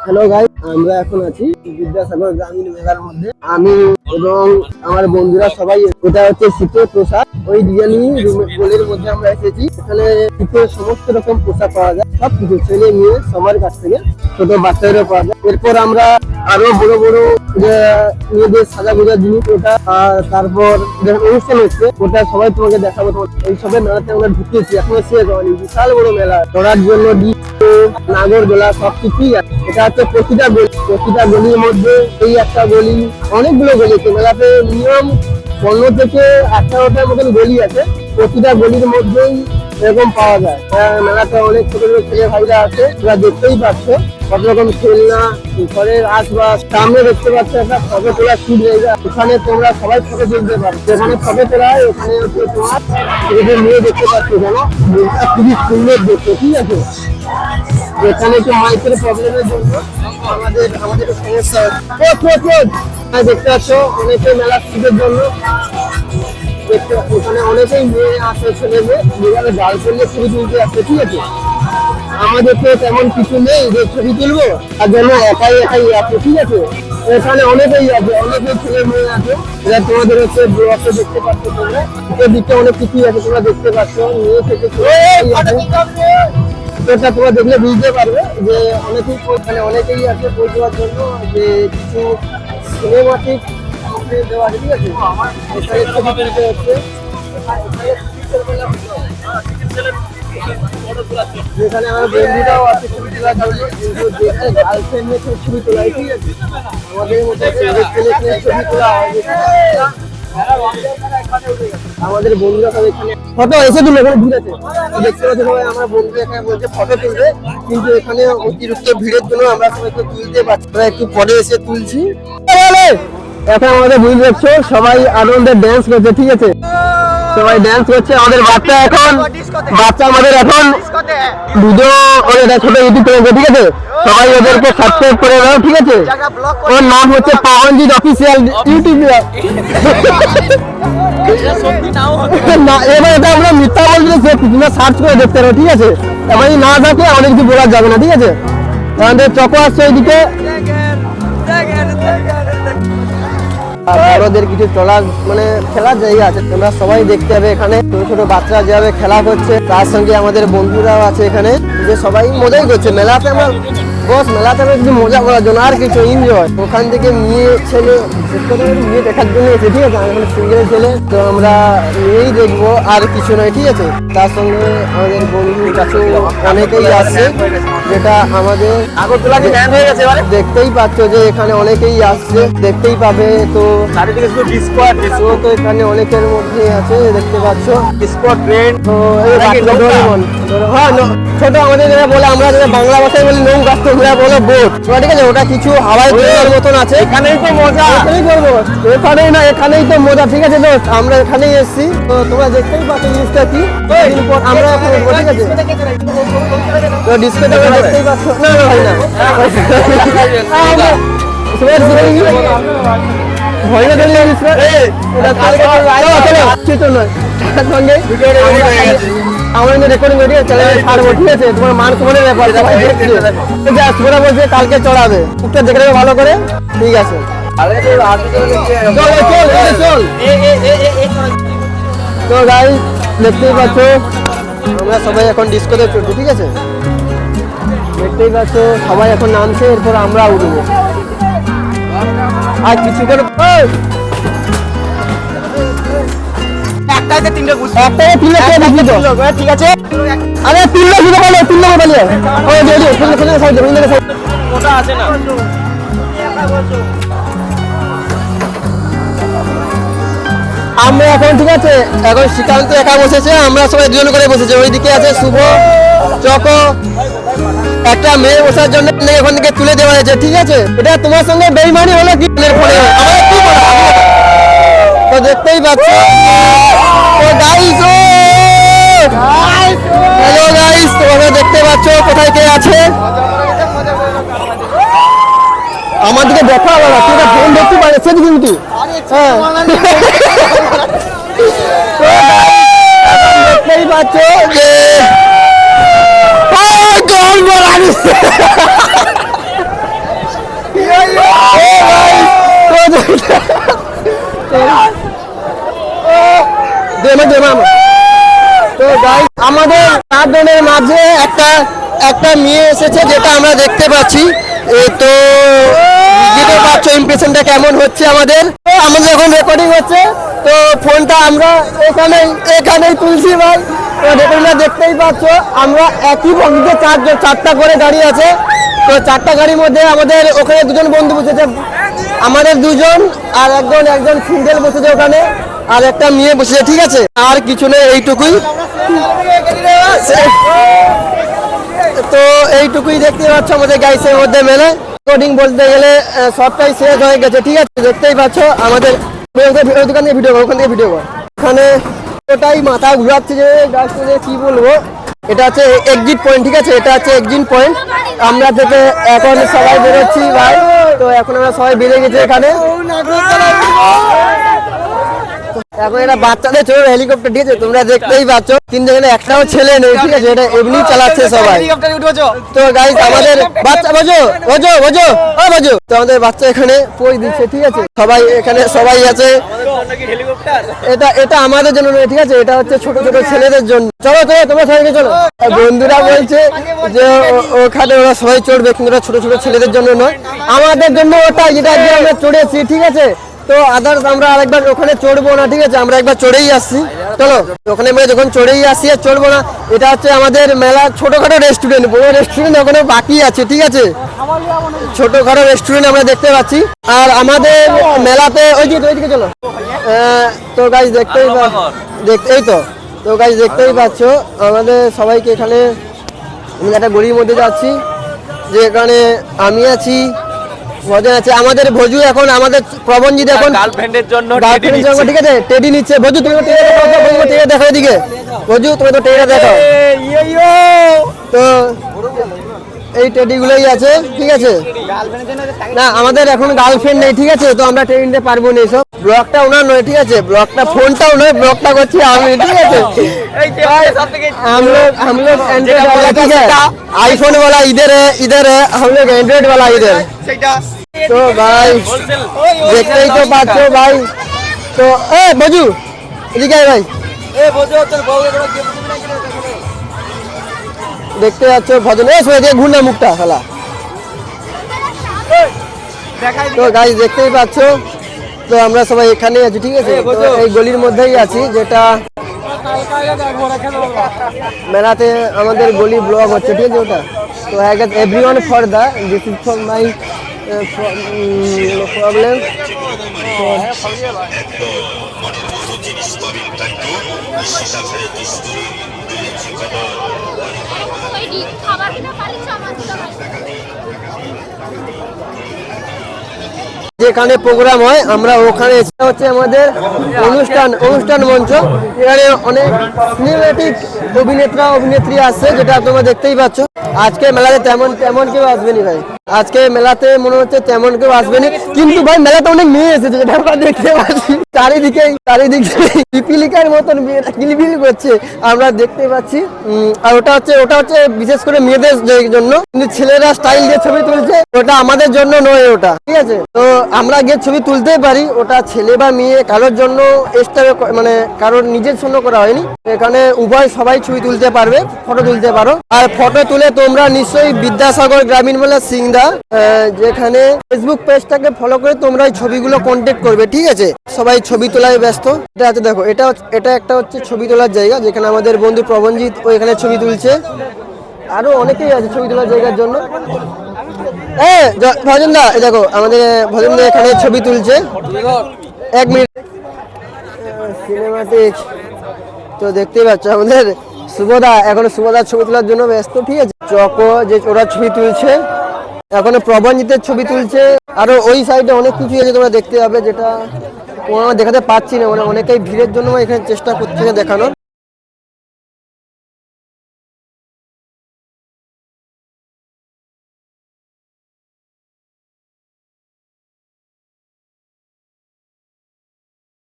Hello guy আমরা এখন আছি বিদ্যাসাগর গ্রামীণ মেলার মধ্যে। আমি এবং আমার বন্ধুরা সবাই এটা হচ্ছে শীতের পোশাক। ওই ডিজাইনিং গোলের মধ্যে আমরা এসেছি। এখানে শীতের সমস্ত রকম পোশাক পাওয়া যায়। সব কিছু ছেলে মেয়ে সবার কাছ থেকে ছোট বাচ্চাদেরও পাওয়া যায়। এরপর আমরা আরও বড় বড় মেয়েদের সাজা গোজা জিনিস ওটা, আর তারপর অনুষ্ঠান হচ্ছে, ওটা সবাই তোমাকে দেখাবো। তোমার এই সবের মেলাতে আমরা ঢুকেছি। এখনও শেষ হয়নি বিশাল বড় মেলা। চড়ার জন্য নাগরদোলা সব কিছুই আছে। এটা হচ্ছে প্রতিটা গলি। প্রতিটা গলির মধ্যে এই একটা গলি, অনেকগুলো গলি মেলাতে মিনিমাম পনেরো থেকে আঠারোটার মতন গলি আছে। প্রতিটা গলির মধ্যেই এরকম পাওয়া যায়। আহ, মেলাতে অনেক ছোট ছোট ছেলে ভাইরা আছে তোমরা দেখতেই পাচ্ছ। কত রকম খেলনা ঘরের আসবাস সামনে দেখতে পাচ্ছ একটা ফটো তোলার শুট জায়গা। ওখানে তোমরা সবাই ফটো তুলতে পারো। যেখানে ফটো তোলা হয় ওখানে হচ্ছে তোমার এদের মেয়ে দেখতে পাচ্ছ কেন খুবই সুন্দর দেখতে ঠিক আছে? এখানে একটু মাইকের প্রবলেমের জন্য আমাদের আমাদের সমস্যা হচ্ছে। হ্যাঁ, দেখতে পাচ্ছ অনেকে মেলা শীতের জন্য দেখতে পাচ্ছ, এখানে অনেকেই মেয়ে আসে ছেলে মেয়ে যেখানে গার্লফ্রেন্ড নিয়ে ছবি তুলতে আসছে ঠিক আছে আমাদের তো তেমন কিছু নেই যে ছবি তুলবো তার জন্য একাই একাই আছে ঠিক আছে এখানে অনেকেই আছে অনেকেই ছেলে মেয়ে আছে এরা তোমাদের হচ্ছে ব্লগে দেখতে পাচ্ছ তোমরা উপর দিকটা অনেক কিছুই আছে তোমরা দেখতে পাচ্ছ মেয়ে থেকে এটা তোমরা দেখলে বুঝতে পারবে যে অনেকেই মানে অনেকেই আছে বই দেওয়ার জন্য যে কিছু এখানে ছবি হচ্ছে। যেখানে আমার বন্ধুরাও আছে ছবি তোলার জন্য, কিন্তু যেখানে গার্লফ্রেন্ড নিয়ে ছবি তোলা আমাদের মধ্যে ছেলে ছবি তোলা আমাদের বন্ধুরা সব এখানে ফটো এসে দিল এখানে ভিড় আছে? দেখতে পাচ্ছি সবাই, আমার বন্ধু এখানে বলছে ফটো তুলবে, কিন্তু এখানে অতিরিক্ত ভিড়ের জন্য আমরা সবাইকে তুলতে পারছি। একটু পরে এসে তুলছি। এখন আমাদের বুঝ দেখছ, সবাই আনন্দে ড্যান্স করছে, ঠিক আছে? সবাই ড্যান্স করছে, আমাদের বাচ্চা এখন, বাচ্চা আমাদের এখন ভিডিও দেয় ছোট ইউটিউব করেছে ঠিক আছে? সবাই ওদেরকে সাবস্ক্রাইব করে দাও, ঠিক আছে? ওর নাম হচ্ছে পাবনজিৎ অফিসিয়াল ইউটিউব না, এবার এটা আমরা সার্চ করে দেখতে ঠিক আছে? না থাকে কিছু যাবে না, ঠিক আছে? কিছু চলার মানে খেলার জায়গা আছে, তোমরা সবাই দেখতে হবে এখানে। ছোট ছোট বাচ্চারা যেভাবে খেলা করছে, তার সঙ্গে আমাদের বন্ধুরাও আছে এখানে। যে সবাই মজাই করছে, মেলাতে আমরা বস মেলাতে কিছু মজা করার জন্য আর কিছু এনজয় ওখান থেকে মেয়ে ছেলে বিশেষ করে মেয়ে দেখার জন্য এসে ঠিক আছে? আমি সিঙ্গেল ছেলে তো আমরা মেয়েই দেখব আর কিছু নয় ঠিক আছে? তার সঙ্গে আমাদের বন্ধুর কাছেও অনেকেই আসছে যেটা আমাদের হয়ে দেখতেই পাচ্ছ যে এখানে অনেকেই আসছে দেখতেই পাবে তো তো এখানে অনেকের মধ্যে আছে দেখতে পাচ্ছ। স্পট ট্রেন তো হ্যাঁ ছোট আমাদের যেটা বলে আমরা যেটা বাংলা ভাষায় বলি নৌ গাছ তো ঘুরে বলে বোট। ঠিক আছে? ওটা কিছু হাওয়ায় তোলার মতন আছে। এখানেই তো মজা। এখানেই করব এখানেই না এখানেই তো মজা। ঠিক আছে দোস্ত আমরা এখানেই এসেছি। তো তোমরা দেখতেই পাচ্ছ জিনিসটা কি? আমরা ঠিক আছে তো ডিসপ্লেটা দেখতেই পাচ্ছ। না না ভাই না। কি- ভয় না ধরলে এটা তার সঙ্গে আমরা করে আছে তোমার সবাই কালকে চড়াবে। টুকটা দেখে নেবে ভালো করে, ঠিক আছে। চল চল চল। তো দেখতেই পাচ্ছ, আমরা সবাই এখন ডিস্কোতে চলছি ঠিক আছে? দেখতেই পাচ্ছ, সবাই এখন নামছে, এরপর আমরা উঠবো। আর কিছু কিছুক্ষণ তিনটে তিনটে তো ঠিক আছে? আরে তিনটে শুধু বলো তিনটে বলিয়ে ওই যে যে ফুল ফুল সাইড ফুল সাইড ওটা আছে না? আমরা এখন ঠিক আছে এখন শ্রীকান্ত একা বসেছে আমরা সবাই দুজন করে বসেছে। ওইদিকে আছে শুভ চকো একটা মেয়ে বসার জন্য এখান থেকে তুলে দেওয়া হয়েছে ঠিক আছে? এটা তোমার সঙ্গে বেইমানি হলো কি? ফোনে বলা? তো দেখতেই পাচ্ছ। হ্যালো গাইস তোমরা দেখতে পাচ্ছ কোথায় কে আছে? আমার দিকে দেখা আলাদা তোরা ফোন দেখতে পারছেন কিন্তু। হ্যাঁ। দেখতেই পাচ্ছ যে আমাদের চারজনের মাঝে একটা একটা মেয়ে এসেছে যেটা আমরা দেখতে পাচ্ছি। তো বুঝতে পারছ ইমপ্রেশনটা কেমন হচ্ছে আমাদের? তো আমাদের এখন রেকর্ডিং হচ্ছে, তো ফোনটা আমরা এখানেই এখানেই তুলছি ভাই। তো রেকর্ডিংটা দেখতেই পাচ্ছ, আমরা একই বগিতে চারজন চারটা করে গাড়ি আছে। তো চারটা গাড়ির মধ্যে আমাদের ওখানে দুজন বন্ধু বসেছে। আমাদের দুজন আর একজন একজন সিঙ্গেল বসেছে ওখানে, আর একটা মেয়ে বসেছে, ঠিক আছে? আর কিছু নেই, এইটুকুই। তো এইটুকুই দেখতে পাচ্ছ আমাদের গাইসের মধ্যে মেলে। কোডিং বলতে গেলে সবটাই শেষ হয়ে গেছে। ঠিক আছে, দেখতেই পাচ্ছ, আমাদের দোকান থেকে ভিডিও ওখান থেকে ভিডিও কর ওখানে ওটাই মাথা ঘুরাচ্ছে যে গাছটা যে কি বলব, এটা হচ্ছে এক্সিট পয়েন্ট ঠিক আছে? এটা হচ্ছে এক্সিট পয়েন্ট আমরা থেকে এখন সবাই বেরোচ্ছি, ভাই। তো এখন আমরা সবাই বেরিয়ে গেছি এখানে। এখন এটা বাচ্চাদের ছোট হেলিকপ্টার তোমরা দেখতেই পাচ্ছ। কিন্তু এখানে একটাও ছেলে নেই, ঠিক আছে? এটা এমনি চালাচ্ছে সবাই। তো গাইস আমাদের বাচ্চা ও তো আমাদের বাচ্চা এখানে পই দিচ্ছে, ঠিক আছে? সবাই এখানে, সবাই আছে। এটা এটা আমাদের জন্য নয়, ঠিক আছে? এটা হচ্ছে ছোট ছোট ছেলেদের জন্য। চলো চলো, তোমরা সবাইকে চলো। বন্ধুরা বলছে যে ওখানে ওরা সবাই চড়বে, কিন্তু ছোট ছোট ছেলেদের জন্য নয়। আমাদের জন্য ওটা, যেটা আমরা চড়েছি, ঠিক আছে? তো আদার্স আমরা আরেকবার ওখানে চড়বো না, ঠিক আছে? আমরা একবার চড়েই আসছি। চলো, ওখানে আমরা যখন চড়েই আসি আর চড়বো না, এটা হচ্ছে আমাদের মেলা ছোটখাটো রেস্টুরেন্ট বড় রেস্টুরেন্ট ওখানে বাকি আছে, ঠিক আছে? ছোটখাটো রেস্টুরেন্ট আমরা দেখতে পাচ্ছি। আর আমাদের মেলাতে, ওই যে, ওইদিকে চলো। তো গাছ দেখতেই দেখ এই তো। তো গাছ দেখতেই পাচ্ছ, আমাদের সবাইকে এখানে, আমি একটা গলির মধ্যে যাচ্ছি, যে এখানে আমি আছি ভজন আছে। আমাদের ভজু এখন আমাদের প্রবঞ্জিত এখন গার্লফ্রেন্ডের জন্য গার্লফ্রেন্ডের জন্য ঠিক আছে টেডি নিচ্ছে। ভজু তুমি টেডিটা দেখো এদিকে। ভজু তুমি তো টেডি দেখো তো এই টেডিগুলোই আছে ঠিক আছে না আমাদের এখন গার্লফ্রেন্ড নেই ঠিক আছে তো আমরা ট্রেন নিতে পারবো না এসব ব্লগটা ওনার নয় ঠিক আছে ব্লগটা ফোনটাও নয় ব্লগটা করছি আমি ঠিক আছে हम लोग हम लोग एंड्रॉइड वाला ठीक है आईफोन वाला इधर है इधर है हम लोग एंड्रॉइड वाला इधर तो भाई দেখতেই তো পাচ্ছ ভাই তো এ বজু এদিকে আয় ভাই দেখতে পাচ্ছ ভজন। সরে ঘুর না মুখটা খেলা তো গাইজ দেখতেই পাচ্ছ। তো আমরা সবাই এখানেই আছি ঠিক আছে? তো এই গলির মধ্যেই আছি যেটা মেলাতে আমাদের গলি ব্লগ হচ্ছে ঠিক আছে ওটা? তো I get every one for the this is for my problem খাবার কিনা পালিশ আমার দিতে যেখানে প্রোগ্রাম হয়, আমরা ওখানে এটা হচ্ছে আমাদের অনুষ্ঠান অনুষ্ঠান মঞ্চ। এখানে অনেক সিনেমেটিক অভিনেতা, অভিনেত্রী আসছে যেটা তোমরা দেখতেই পাচ্ছ। আজকে মেলাতে তেমন তেমন কেউ আসবেনি ভাই। আজকে মেলাতে মনে হচ্ছে তেমন কেউ আসবেনি। কিন্তু ভাই, মেলাতে অনেক মেয়ে এসেছে, যেটা আমরা দেখতে পাচ্ছি। চারিদিকে চারিদিকে পিপিলিকার মতন মেয়েরা করছে, আমরা দেখতে পাচ্ছি। আর ওটা হচ্ছে ওটা হচ্ছে বিশেষ করে মেয়েদের জন্য। কিন্তু ছেলেরা স্টাইল দিয়ে ছবি তুলছে, ওটা আমাদের জন্য নয় ওটা। ঠিক আছে? তো আমরা গিয়ে ছবি তুলতেই পারি, ওটা ছেলে বা মেয়ে, কারোর জন্য এক্সট্রা মানে কারোর নিজের জন্য করা হয়নি। এখানে উভয় সবাই ছবি তুলতে পারবে ফটো তুলতে পারো। আর ফটো তুলে তোমরা নিশ্চয়ই বিদ্যাসাগর গ্রামীণ মেলা সিংদা যেখানে ফেসবুক পেজটাকে ফলো করে তোমরা এই ছবিগুলো কন্ট্যাক্ট করবে, ঠিক আছে? সবাই ছবি তোলায় ব্যস্ত। এটা আছে দেখো, এটা এটা একটা হচ্ছে ছবি তোলার জায়গা, যেখানে আমাদের বন্ধু প্রবঞ্জিৎ ও এখানে ছবি তুলছে। আরও অনেকেই আছে ছবি তোলার জায়গার জন্য। এ ভজন দা দেখো আমাদের ভজন দা এখানে ছবি তুলছে। এক মিনিট। সিনেমাটিক তো দেখতেই পাচ্ছ আমাদের শুভদা এখন শুভদার ছবি তোলার জন্য ব্যস্ত ঠিক আছে? চকো যে ওরা ছবি তুলছে এখন প্রবঞ্জিতের ছবি তুলছে। আরও ওই সাইডে অনেক কিছু আছে তোমরা দেখতে পাবে যেটা দেখাতে পাচ্ছি না মানে অনেকেই ভিড়ের জন্য এখানে চেষ্টা করছে দেখানোর।